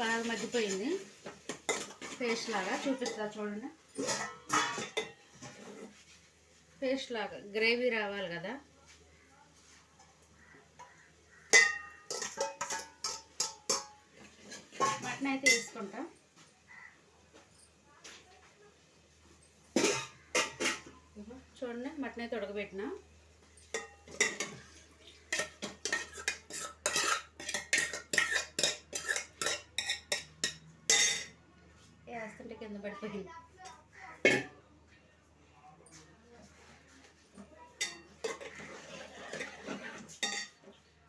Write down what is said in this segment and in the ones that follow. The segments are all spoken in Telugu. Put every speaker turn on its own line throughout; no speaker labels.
బాగా మగ్గిపోయింది. పేస్ట్ లాగా చూపిస్తా చూడండి. పేస్ట్ లాగా గ్రేవీ రావాలి కదా. మటన్ అయితే తీసుకుంటా. చూడండి మటన్ అయితే ఉడకబెట్టినా. కింద పడిపోయింది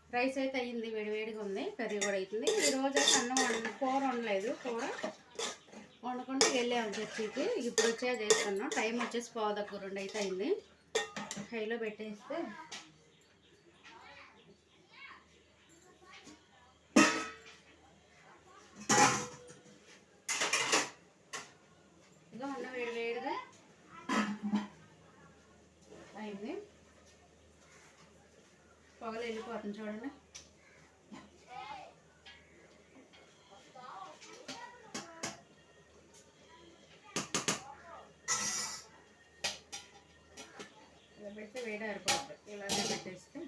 రైస్ అయితే అయ్యింది వేడివేడిగా ఉంది కర్రీ కూడా అవుతుంది ఈరోజు అయితే అన్నం వండ కూర వండలేదు కూర వండకుండా వెళ్ళాము చర్చికి. ఇప్పుడు వచ్చే చేస్తున్నాం. టైం వచ్చేసి పావు దగ్గర రెండు అయితే అయింది. హైలో పెట్టేస్తే ఇక అన్నం వేడి వేడిగా అయింది. పొగలు వెళ్ళిపోతుంది చూడండి. ఇలా పెడితే వేడి ఆరిపోతుంది ఇలాగే పెట్టేస్తే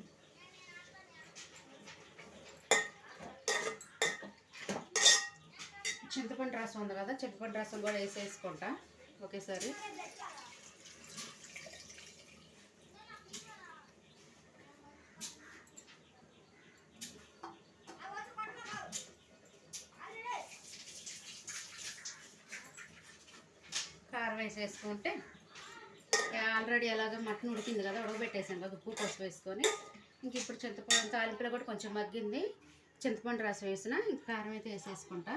చింతపండు రసం ఉంది కదా చింతపండు రసం కూడా వేసేసుకుంటా. ఒకేసారి కారం వేసేసుకుంటే ఆల్రెడీ ఎలాగో మటన్ ఉడికింది కదా ఉడకబెట్టేసాను కదా ఉప్పు పసుపు వేసుకొని. ఇంక ఇప్పుడు చింతపండు తాలింపులో కూడా కొంచెం మగ్గింది. చింతపండు రసం వేసిన ఇంక కారం అయితే వేసేసుకుంటా.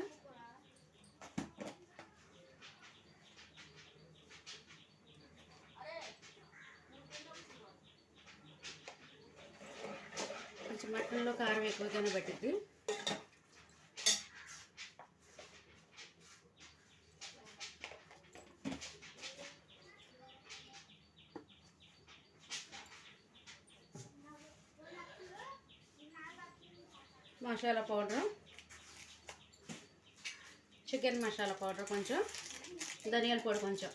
కొంచెం కారం ఎక్కువగానే పట్టిద్ది. Masala powder. Chicken masala powder కొంచెం. ధనియాల పొడి కొంచెం.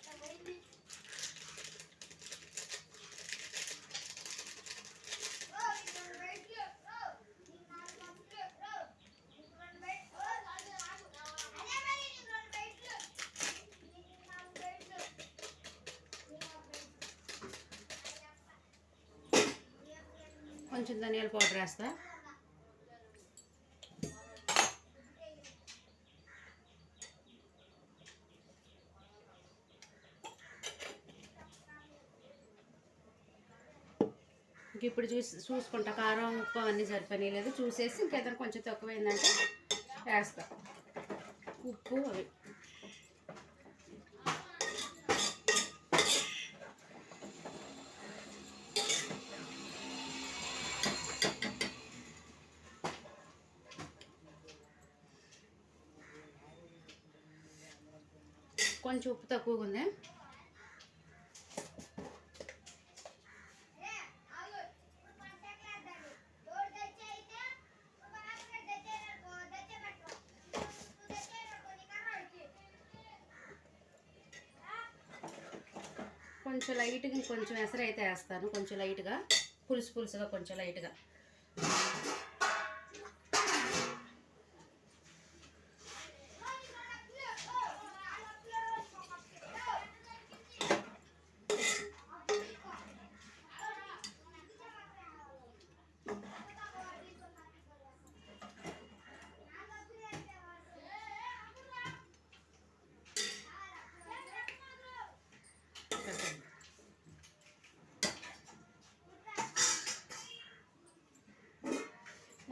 కొంచెం ధనియాల పౌడర్ వేస్తా. ఇంక ఇప్పుడు చూసి చూసుకుంటా. కారం ఉప్పు అన్నీ సరిపోయి లేదు చూసేసి ఇంకేదైనా కొంచెం తక్కువైందంటే వేస్తా. ఉప్పు అవి. కొంచెం ఉప్పు తక్కువగా ఉంది. కొంచెం లైట్గా ఇంకొంచెం ఎసరైతే వేస్తాను. కొంచెం లైట్గా పులుసు పులుసుగా కొంచెం లైట్గా.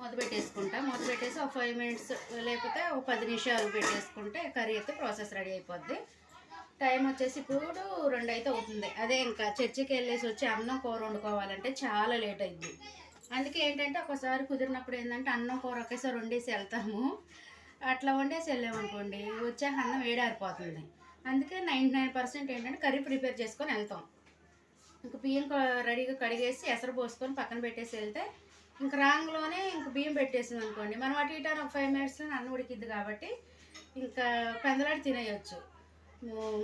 మూత పెట్టేసుకుంటా. మూత పెట్టేసి ఒక ఫైవ్ మినిట్స్ లేకపోతే ఒక పది నిమిషాలు పెట్టేసుకుంటే కర్రీ అయితే ప్రాసెస్ రెడీ అయిపోద్ది. టైం వచ్చేసి ఇప్పుడు రెండు అయితే అవుతుంది. అదే ఇంకా చర్చికి వెళ్ళేసి వచ్చి అన్నం కూర వండుకోవాలంటే చాలా లేట్ అయింది. అందుకే ఏంటంటే ఒకసారి కుదిరినప్పుడు ఏంటంటే అన్నం కూర ఒకేసారి వండేసి వెళ్తాము. అట్లా వండేసి వెళ్ళామనుకోండి వచ్చే అన్నం వేడారిపోతుంది అందుకే నైంటీ నైన్ పర్సెంట్ ఏంటంటే కర్రీ ప్రిపేర్ చేసుకొని వెళ్తాం. ఇంకా బియ్యం క- రెడీగా కడిగేసి ఎసరు పోసుకొని పక్కన పెట్టేసి వెళ్తే ఇంక రాంగ్లోనే ఇంక బియ్యం పెట్టేసింది అనుకోండి మనం అటు ఇటు ఒక ఫైవ్ మినిట్స్లో అన్నం ఉడికిద్ది కాబట్టి ఇంకా పెందలాడి తినేయచ్చు.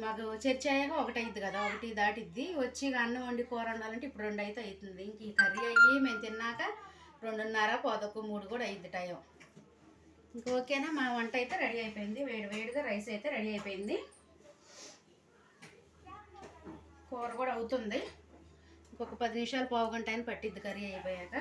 మాకు చర్చ అయ్యాక ఒకటి అయింది కదా ఒకటి దాటిద్ది. వచ్చి ఇక అన్నం వండి కూర వండాలంటే ఇప్పుడు రెండు అయితే అవుతుంది ఇంక ఈ కర్రీ అయ్యి మేము తిన్నాక రెండున్నర పోదొక్కు మూడు కూడా అయింది టైం. ఇంక ఓకేనా మా వంట అయితే రెడీ అయిపోయింది. వేడి వేడిగా రైస్ అయితే రెడీ అయిపోయింది. కూర కూడా అవుతుంది. ఇంకొక పది నిమిషాలు పావు గంట అయినా పట్టిద్ది కర్రీ అయిపోయాక.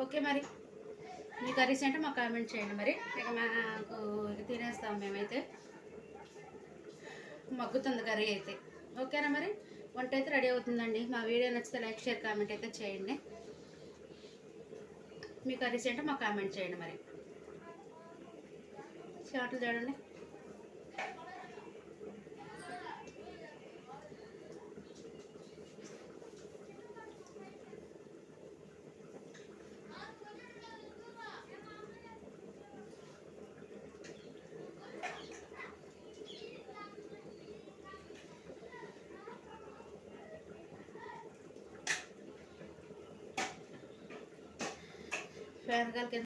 ఓకే మరి. మీ కర్రీస్ అంటే మాకు కామెంట్ చేయండి మరి. ఇక మాకు తినేస్తాం మేమైతే. మగ్గుతుంది కర్రీ అయితే. ఓకేనా మరి? వంట అయితే రెడీ అవుతుందండి. మా వీడియో నచ్చితే లైక్ షేర్ కామెంట్ అయితే చేయండి. మీ కర్రీస్ అంటే మాకు కామెంట్ చేయండి మరి. షార్ట్లు చూడండి. पैर करके